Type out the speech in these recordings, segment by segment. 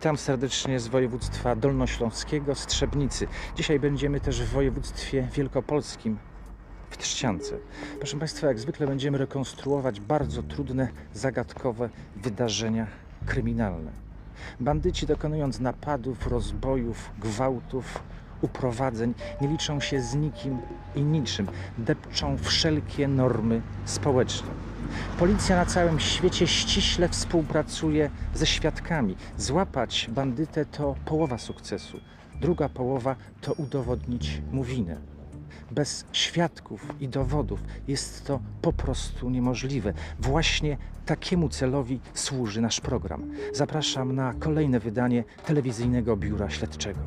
Witam serdecznie z województwa dolnośląskiego, z Trzebnicy. Dzisiaj będziemy też w województwie wielkopolskim, w Trzciance. Proszę Państwa, jak zwykle będziemy rekonstruować bardzo trudne, zagadkowe wydarzenia kryminalne. Bandyci dokonując napadów, rozbojów, gwałtów, uprowadzeń, nie liczą się z nikim i niczym, depczą wszelkie normy społeczne. Policja na całym świecie ściśle współpracuje ze świadkami. Złapać bandytę to połowa sukcesu. Druga połowa to udowodnić mu winę. Bez świadków i dowodów jest to po prostu niemożliwe. Właśnie takiemu celowi służy nasz program. Zapraszam na kolejne wydanie telewizyjnego biura śledczego.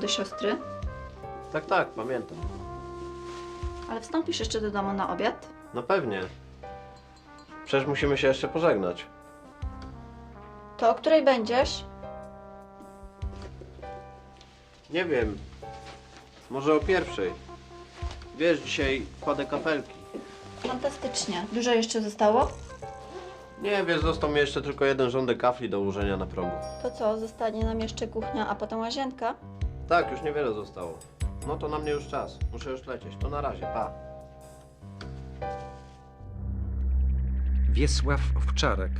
Do siostry? Tak, tak, pamiętam. Ale wstąpisz jeszcze do domu na obiad? No pewnie. Przecież musimy się jeszcze pożegnać. To o której będziesz? Nie wiem. Może o pierwszej. Wiesz, dzisiaj kładę kafelki. Fantastycznie. Dużo jeszcze zostało? Nie, wiesz, został mi jeszcze tylko jeden rządek kafli do ułożenia na progu. To co, zostanie nam jeszcze kuchnia, a potem łazienka? Tak, już niewiele zostało. No to na mnie już czas. Muszę już lecieć. To na razie, pa. Wiesław Owczarek,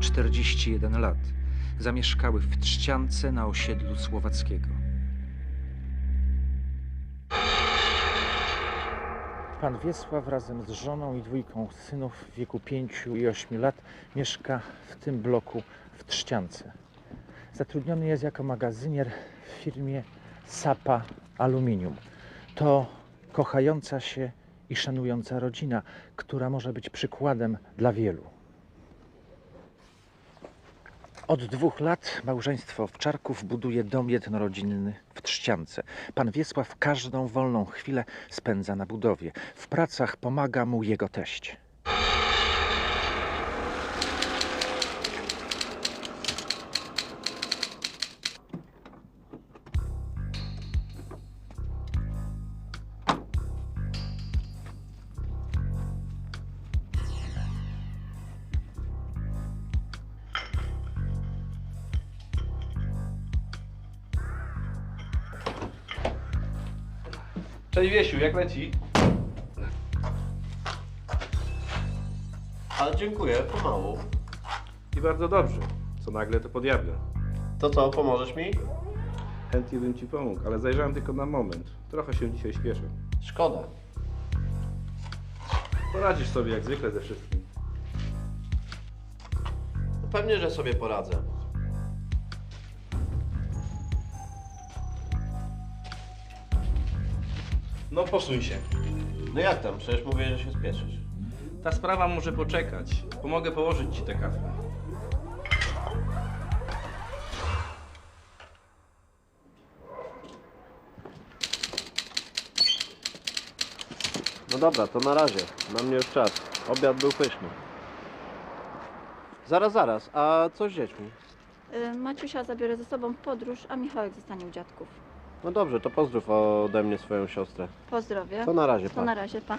41 lat. Zamieszkały w Trzciance na osiedlu Słowackiego. Pan Wiesław razem z żoną i dwójką synów w wieku 5 i 8 lat mieszka w tym bloku w Trzciance. Zatrudniony jest jako magazynier w firmie Sapa Aluminium. To kochająca się i szanująca rodzina, która może być przykładem dla wielu. Od dwóch lat małżeństwo Owczarków buduje dom jednorodzinny w Trzciance. Pan Wiesław każdą wolną chwilę spędza na budowie. W pracach pomaga mu jego teść. Cześć Wiesiu, jak leci? Ale dziękuję, pomału. I bardzo dobrze. Co nagle to podjawia. To co, pomożesz mi? Chętnie bym ci pomógł, ale zajrzałem tylko na moment. Trochę się dzisiaj śpieszę. Szkoda. Poradzisz sobie jak zwykle ze wszystkim. No pewnie, że sobie poradzę. No posuń się. No jak tam? Przecież mówię, że się spieszysz. Ta sprawa może poczekać. Pomogę położyć ci tę kafę. No dobra, to na razie. Na mnie już czas. Obiad był pyszny. Zaraz, zaraz. A co z dziećmi? Y, Maciusia zabiorę ze sobą w podróż, a Michałek zostanie u dziadków. No dobrze, to pozdrów ode mnie swoją siostrę. Pozdrowie. To na razie, To pa. na razie, pa.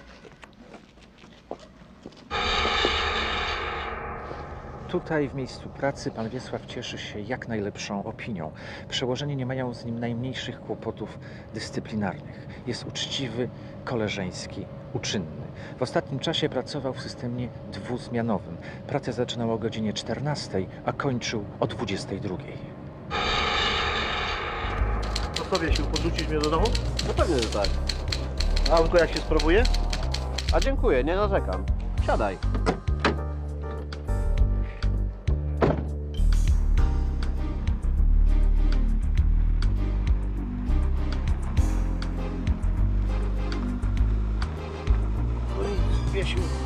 Tutaj w miejscu pracy pan Wiesław cieszy się jak najlepszą opinią. Przełożeni nie mają z nim najmniejszych kłopotów dyscyplinarnych. Jest uczciwy, koleżeński, uczynny. W ostatnim czasie pracował w systemie dwuzmianowym. Pracę zaczynał o godzinie 14, a kończył o 22. Wiesiu, podrzucisz mnie do domu? No pewnie, że tak. A autko jak się sprawuje? A dziękuję, nie narzekam. Siadaj.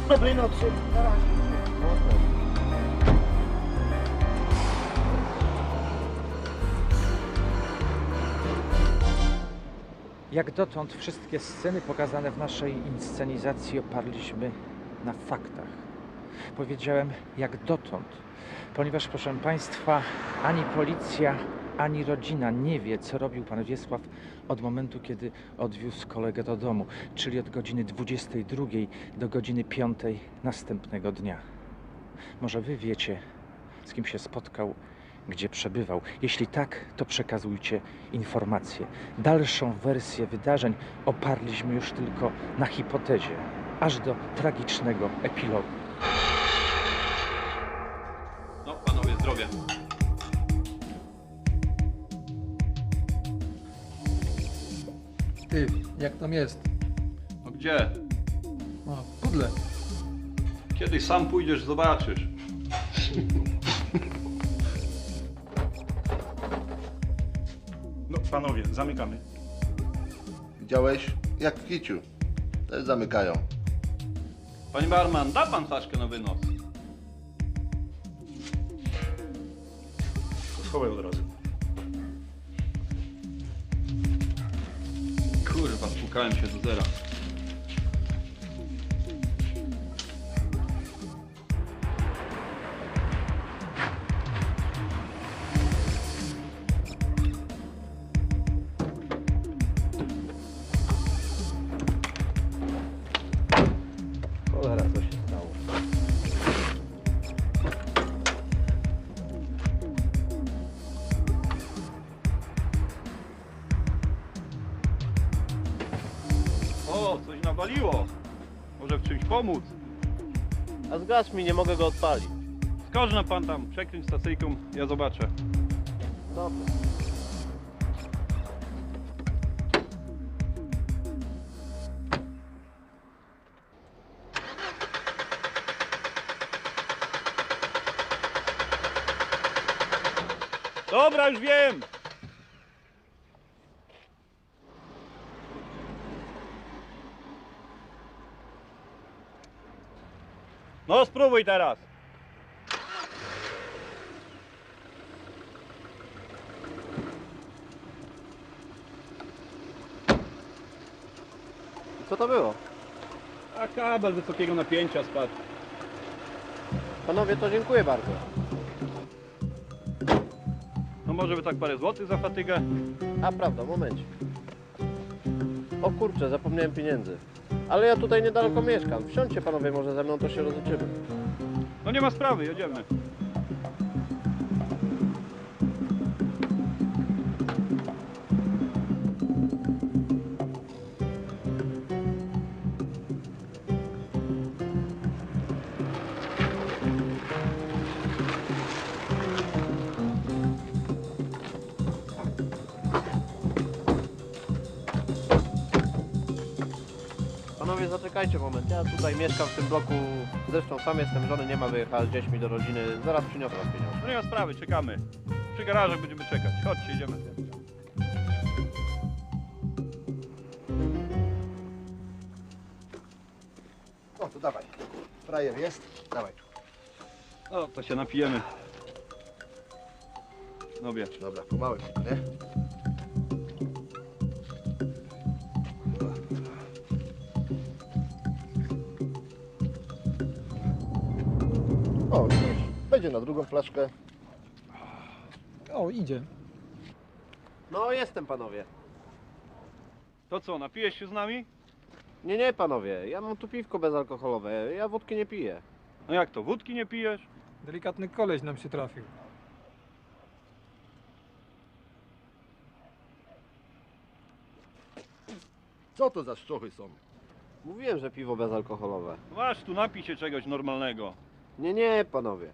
No dobrej nocy. Na razie. Jak dotąd wszystkie sceny pokazane w naszej inscenizacji oparliśmy na faktach. Powiedziałem jak dotąd, ponieważ proszę Państwa, ani policja, ani rodzina nie wie, co robił pan Wiesław od momentu, kiedy odwiózł kolegę do domu, czyli od godziny 22 do godziny 5 następnego dnia. Może wy wiecie, z kim się spotkał, gdzie przebywał. Jeśli tak, to przekazujcie informacje. Dalszą wersję wydarzeń oparliśmy już tylko na hipotezie, aż do tragicznego epilogu. No, panowie, zdrowie. Ty, jak tam jest? No gdzie? A, pudle. Kiedyś sam pójdziesz, zobaczysz. Panowie, zamykamy. Widziałeś? Jak w kiciu. Też zamykają. Panie barman, da pan flaszkę na wynos. Schowaj od razu. Kurwa, spłukałem się do zera. O, coś nawaliło. Może w czymś pomóc? A zgasz mi, nie mogę go odpalić. Skaż na pan tam, przekręć stacyjką, ja zobaczę. Dobra. Dobra, już wiem! No, spróbuj teraz. Co to było? A kabel wysokiego napięcia spadł. Panowie, to dziękuję bardzo. No może by tak parę złotych za fatygę? A prawda, momencie. O kurczę, zapomniałem pieniędzy. Ale ja tutaj niedaleko mieszkam. Wsiądźcie panowie może ze mną, to się rozliczymy. No nie ma sprawy, jedziemy. Panowie, zaczekajcie moment. Ja tutaj mieszkam w tym bloku. Zresztą sam jestem żony, nie ma wyjechała z dziećmi do rodziny. Zaraz przyniosę wam pieniądze. No nie ma sprawy, czekamy. Przy garażach będziemy czekać. Chodźcie, jedziemy. No to dawaj. Frajer jest? Dawaj. No, to się napijemy. No wie. Dobra, pomału, nie? Będzie na drugą flaszkę. O, idzie. No, jestem panowie. To co, napijesz się z nami? Nie, nie panowie, ja mam tu piwko bezalkoholowe. Ja wódki nie piję. No jak to, wódki nie pijesz? Delikatny koleś nam się trafił. Co to za szczochy są? Mówiłem, że piwo bezalkoholowe. Masz tu, napij się czegoś normalnego. Nie, nie panowie.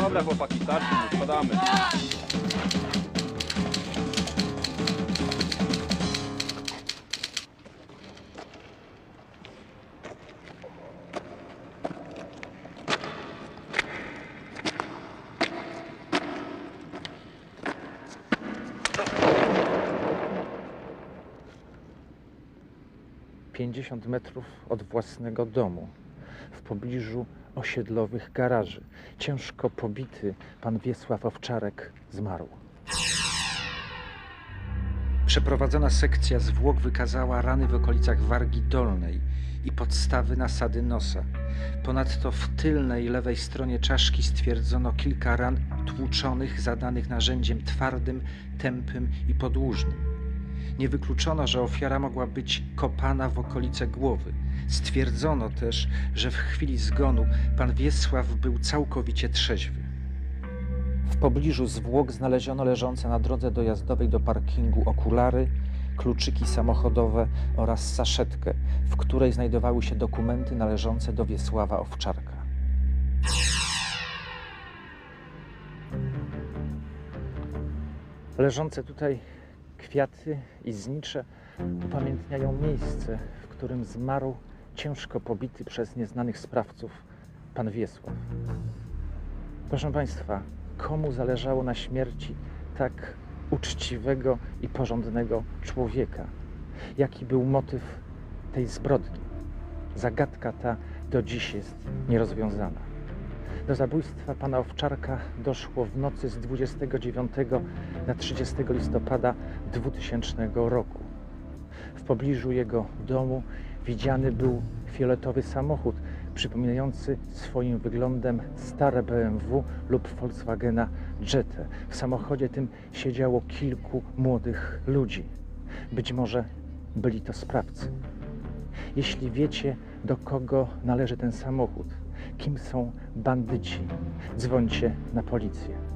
Dobra chłopaki, starczy, spadamy. 50 metrów od własnego domu, w pobliżu osiedlowych garaży. Ciężko pobity pan Wiesław Owczarek zmarł. Przeprowadzona sekcja zwłok wykazała rany w okolicach wargi dolnej i podstawy nasady nosa. Ponadto w tylnej lewej stronie czaszki stwierdzono kilka ran tłuczonych zadanych narzędziem twardym, tępym i podłużnym. Nie wykluczono, że ofiara mogła być kopana w okolice głowy. Stwierdzono też, że w chwili zgonu pan Wiesław był całkowicie trzeźwy. W pobliżu zwłok znaleziono leżące na drodze dojazdowej do parkingu okulary, kluczyki samochodowe oraz saszetkę, w której znajdowały się dokumenty należące do Wiesława Owczarka. Leżące tutaj kwiaty i znicze upamiętniają miejsce, w którym zmarł ciężko pobity przez nieznanych sprawców pan Wiesław. Proszę Państwa, komu zależało na śmierci tak uczciwego i porządnego człowieka? Jaki był motyw tej zbrodni? Zagadka ta do dziś jest nierozwiązana. Do zabójstwa pana Owczarka doszło w nocy z 29 na 30 listopada 2000 roku. W pobliżu jego domu widziany był fioletowy samochód przypominający swoim wyglądem stare BMW lub Volkswagena Jetę. W samochodzie tym siedziało kilku młodych ludzi. Być może byli to sprawcy. Jeśli wiecie, do kogo należy ten samochód, kim są bandyci, dzwońcie na policję.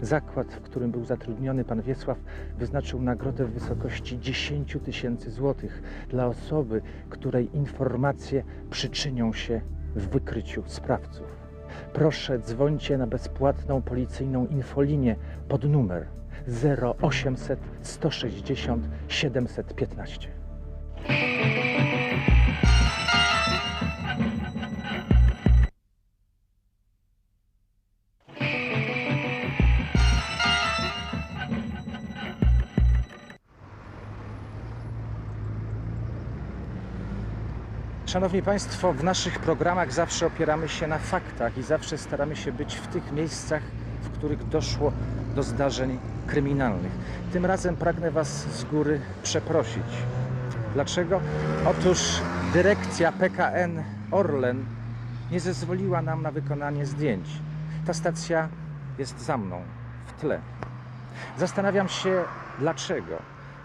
Zakład, w którym był zatrudniony pan Wiesław, wyznaczył nagrodę w wysokości 10 tysięcy złotych dla osoby, której informacje przyczynią się w wykryciu sprawców. Proszę dzwońcie na bezpłatną policyjną infolinię pod numer 0800 160 715. Szanowni Państwo, w naszych programach zawsze opieramy się na faktach i zawsze staramy się być w tych miejscach, w których doszło do zdarzeń kryminalnych. Tym razem pragnę Was z góry przeprosić. Dlaczego? Otóż dyrekcja PKN Orlen nie zezwoliła nam na wykonanie zdjęć. Ta stacja jest za mną, w tle. Zastanawiam się, dlaczego.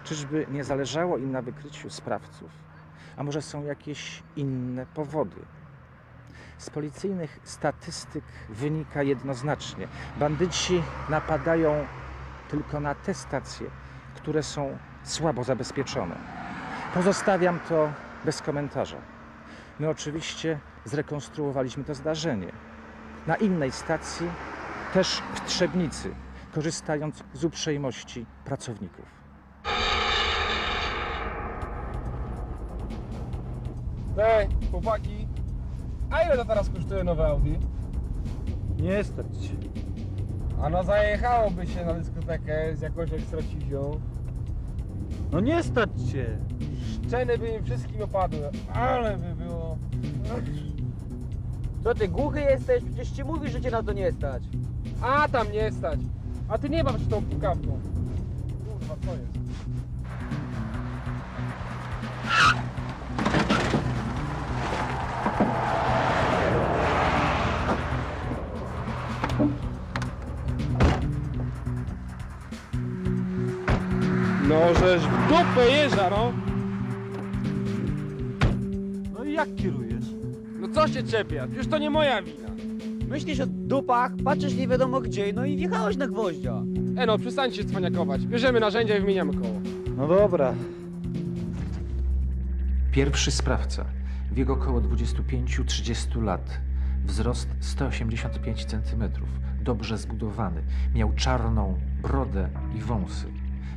Czyżby nie zależało im na wykryciu sprawców? A może są jakieś inne powody? Z policyjnych statystyk wynika jednoznacznie: bandyci napadają tylko na te stacje, które są słabo zabezpieczone. Pozostawiam to bez komentarza. My oczywiście zrekonstruowaliśmy to zdarzenie na innej stacji, też w Trzebnicy, korzystając z uprzejmości pracowników. Ej, chłopaki, a ile to teraz kosztuje nowe Audi? Nie stać się. A no zajechałoby się na dyskotekę z jakąś ekstracizją. No nie stać się. Szczeny by im wszystkim opadły, ale by było... Co ty, głuchy jesteś? Przecież ci mówisz, że cię na to nie stać. A tam nie stać. A ty nie masz tą pukawką. Kurwa, co jest? Jeża, no! No i jak kierujesz? No co się czepiasz? Już to nie moja wina. Myślisz o dupach, patrzysz nie wiadomo gdzie, no i wjechałeś na gwoździa. E no, przestańcie cwaniakować. Bierzemy narzędzia i wymieniamy koło. No dobra. Pierwszy sprawca, wiek około 25-30 lat, wzrost 185 cm, dobrze zbudowany, miał czarną brodę i wąsy.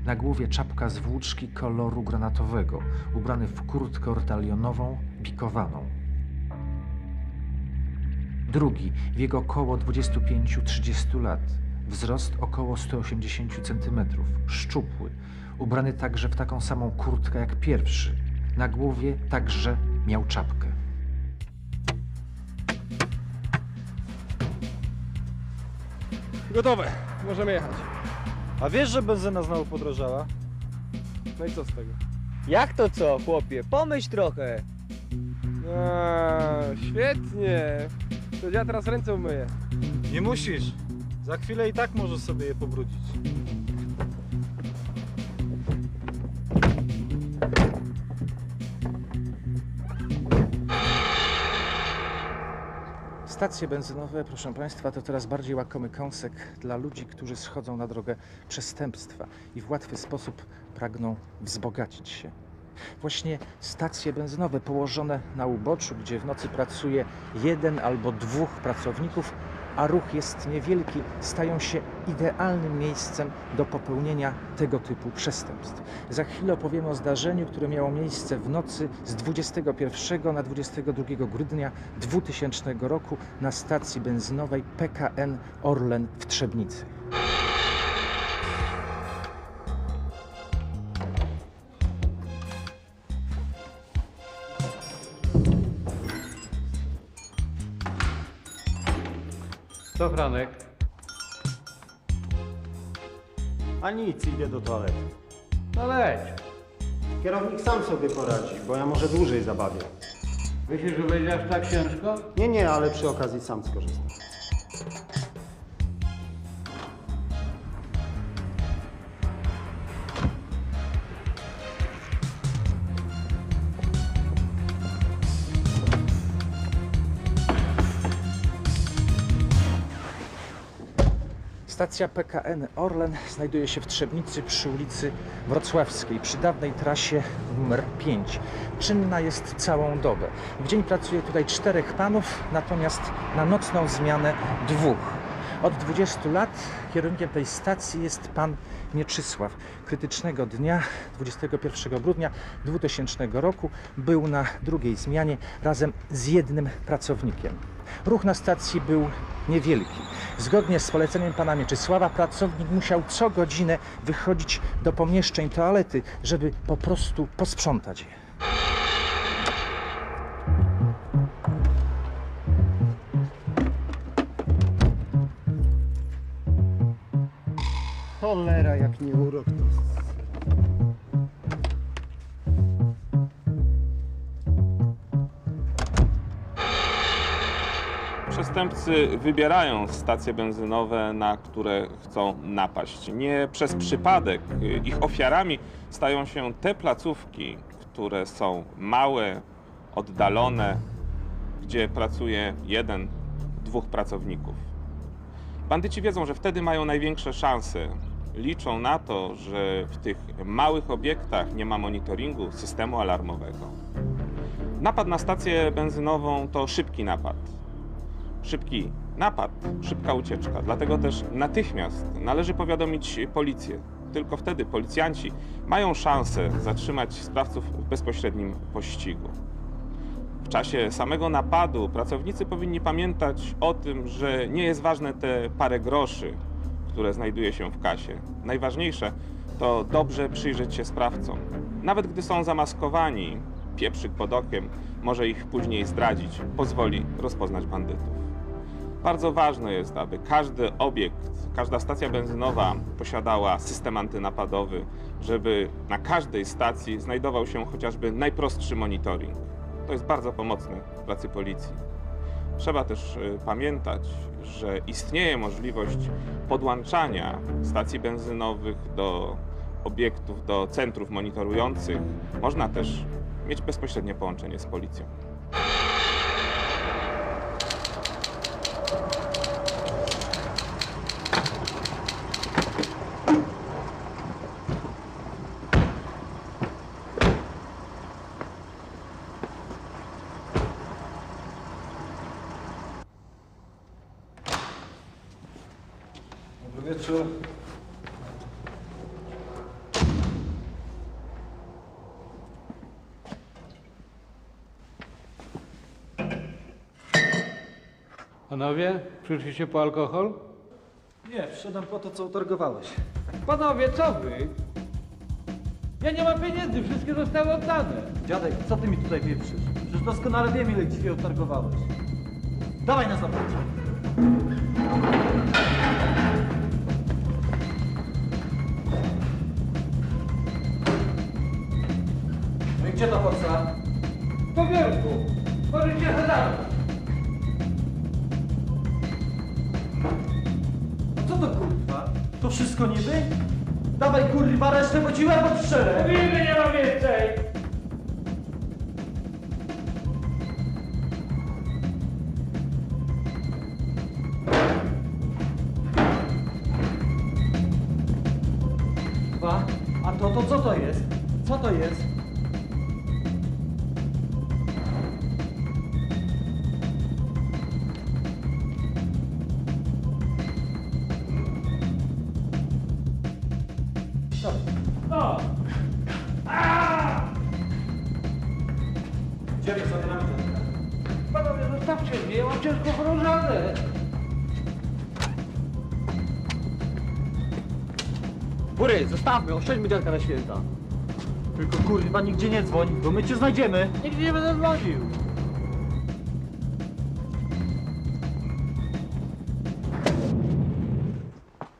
Na głowie czapka z włóczki koloru granatowego, ubrany w kurtkę ortalionową, bikowaną. Drugi, wiek około 25-30 lat, wzrost około 180 cm, szczupły, ubrany także w taką samą kurtkę jak pierwszy, Na głowie także miał czapkę. Gotowe, możemy jechać. A wiesz, że benzyna znowu podrożała? No i co z tego? Jak to co, chłopie? Pomyśl trochę. A, świetnie. To ja teraz ręce umyję. Nie musisz. Za chwilę i tak możesz sobie je pobrudzić. Stacje benzynowe, proszę Państwa, to coraz bardziej łakomy kąsek dla ludzi, którzy schodzą na drogę przestępstwa i w łatwy sposób pragną wzbogacić się. Właśnie stacje benzynowe położone na uboczu, gdzie w nocy pracuje jeden albo dwóch pracowników, a ruch jest niewielki, stają się idealnym miejscem do popełnienia tego typu przestępstw. Za chwilę opowiemy o zdarzeniu, które miało miejsce w nocy z 21 na 22 grudnia 2000 roku na stacji benzynowej PKN Orlen w Trzebnicy. Co Franek? A nic, idę do toalety. No leć. Kierownik sam sobie poradzi, bo ja może dłużej zabawię. Myślisz, że będzie aż tak ciężko? Nie, nie, ale przy okazji sam skorzystam. Stacja PKN Orlen znajduje się w Trzebnicy przy ulicy Wrocławskiej, przy dawnej trasie numer 5. Czynna jest całą dobę. W dzień pracuje tutaj czterech panów, natomiast na nocną zmianę dwóch. Od 20 lat kierownikiem tej stacji jest pan Mieczysław. Krytycznego dnia 21 grudnia 2000 roku był na drugiej zmianie razem z jednym pracownikiem. Ruch na stacji był niewielki. Zgodnie z poleceniem pana Mieczysława pracownik musiał co godzinę wychodzić do pomieszczeń toalety, żeby po prostu posprzątać je. Przestępcy wybierają stacje benzynowe, na które chcą napaść. Nie przez przypadek ich ofiarami stają się te placówki, które są małe, oddalone, gdzie pracuje jeden, dwóch pracowników. Bandyci wiedzą, że wtedy mają największe szanse. Liczą na to, że w tych małych obiektach nie ma monitoringu, systemu alarmowego. Napad na stację benzynową to szybki napad szybki napad, szybka ucieczka. Dlatego też natychmiast należy powiadomić policję. Tylko wtedy policjanci mają szansę zatrzymać sprawców w bezpośrednim pościgu. W czasie samego napadu pracownicy powinni pamiętać o tym, że nie jest ważne te parę groszy, które znajduje się w kasie. Najważniejsze to dobrze przyjrzeć się sprawcom. Nawet gdy są zamaskowani, pieprzyk pod okiem może ich później zdradzić, pozwoli rozpoznać bandytów. Bardzo ważne jest, aby każdy obiekt, każda stacja benzynowa posiadała system antynapadowy, żeby na każdej stacji znajdował się chociażby najprostszy monitoring. To jest bardzo pomocne w pracy policji. Trzeba też y, pamiętać, że istnieje możliwość podłączania stacji benzynowych do obiektów, do centrów monitorujących. Można też mieć bezpośrednie połączenie z policją. Panowie, przyszliście po alkohol? Nie, wszedłem po to, co utargowałeś. Panowie, co wy? Ja nie mam pieniędzy, wszystkie zostały oddane. Dziadek, co ty mi tutaj pieprzysz? Przecież doskonale wiem, ile dzisiaj otargowałeś. Dawaj na zaplecze. No i gdzie ta forsa? Po biurku. Możecie zadać. A wszystko niby? Dawaj kurwa resztę, bo ci łeb odstrzelę! Mówimy, nie ma więcej. Dwa. A to, to co to jest? Co to jest? Bury, zostawmy, oszczędźmy dziadka na święta. Tylko kurwa nigdzie nie dzwoń, bo my cię znajdziemy. Nigdzie nie będę dzwonił.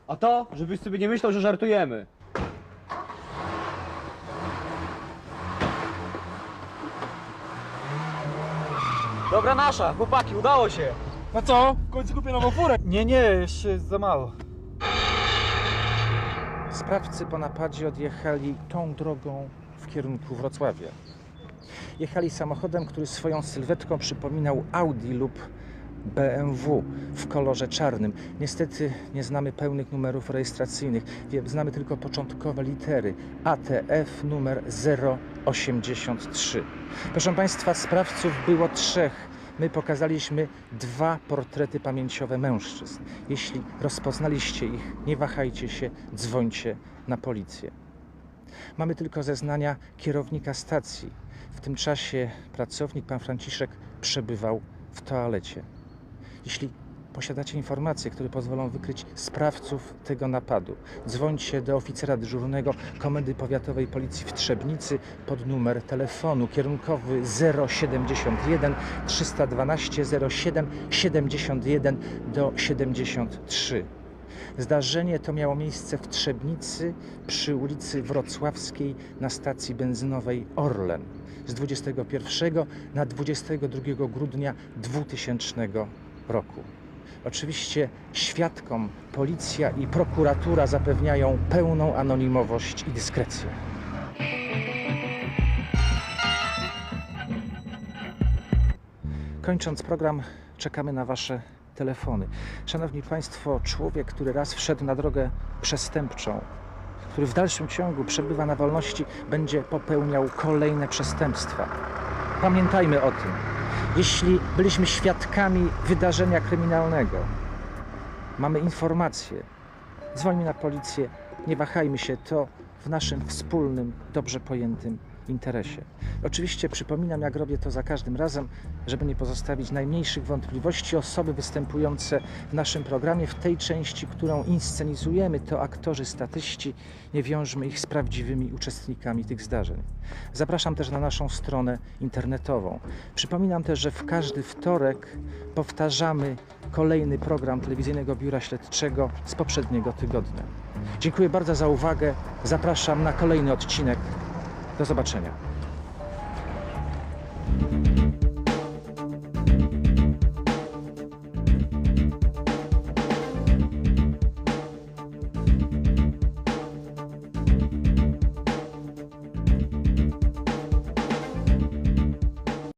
A to, żebyś sobie nie myślał, że żartujemy. Dobra nasza, chłopaki, udało się. No co? W końcu kupię nową furę. Nie, nie, jeszcze jest za mało. Sprawcy po napadzie odjechali tą drogą w kierunku Wrocławia. Jechali samochodem, który swoją sylwetką przypominał Audi lub BMW w kolorze czarnym. Niestety nie znamy pełnych numerów rejestracyjnych. Znamy tylko początkowe litery ATF numer 083. Proszę Państwa, sprawców było trzech. My pokazaliśmy dwa portrety pamięciowe mężczyzn. Jeśli rozpoznaliście ich, nie wahajcie się, dzwońcie na policję. Mamy tylko zeznania kierownika stacji. W tym czasie pracownik, pan Franciszek, przebywał w toalecie. Jeśli posiadacie informacje, które pozwolą wykryć sprawców tego napadu, dzwońcie do oficera dyżurnego Komendy Powiatowej Policji w Trzebnicy pod numer telefonu kierunkowy 071 312 07 71 do 73. Zdarzenie to miało miejsce w Trzebnicy przy ulicy Wrocławskiej na stacji benzynowej Orlen z 21 na 22 grudnia 2000 roku. Oczywiście świadkom policja i prokuratura zapewniają pełną anonimowość i dyskrecję. Kończąc program, czekamy na Wasze telefony. Szanowni Państwo, człowiek, który raz wszedł na drogę przestępczą, który w dalszym ciągu przebywa na wolności, będzie popełniał kolejne przestępstwa. Pamiętajmy o tym. Jeśli byliśmy świadkami wydarzenia kryminalnego, mamy informacje, dzwońmy na policję, nie wahajmy się, to w naszym wspólnym, dobrze pojętym interesie. Oczywiście przypominam, jak robię to za każdym razem, żeby nie pozostawić najmniejszych wątpliwości. Osoby występujące w naszym programie, w tej części, którą inscenizujemy, to aktorzy statyści. Nie wiążmy ich z prawdziwymi uczestnikami tych zdarzeń. Zapraszam też na naszą stronę internetową. Przypominam też, że w każdy wtorek powtarzamy kolejny program telewizyjnego biura śledczego z poprzedniego tygodnia. Dziękuję bardzo za uwagę. Zapraszam na kolejny odcinek. Do zobaczenia.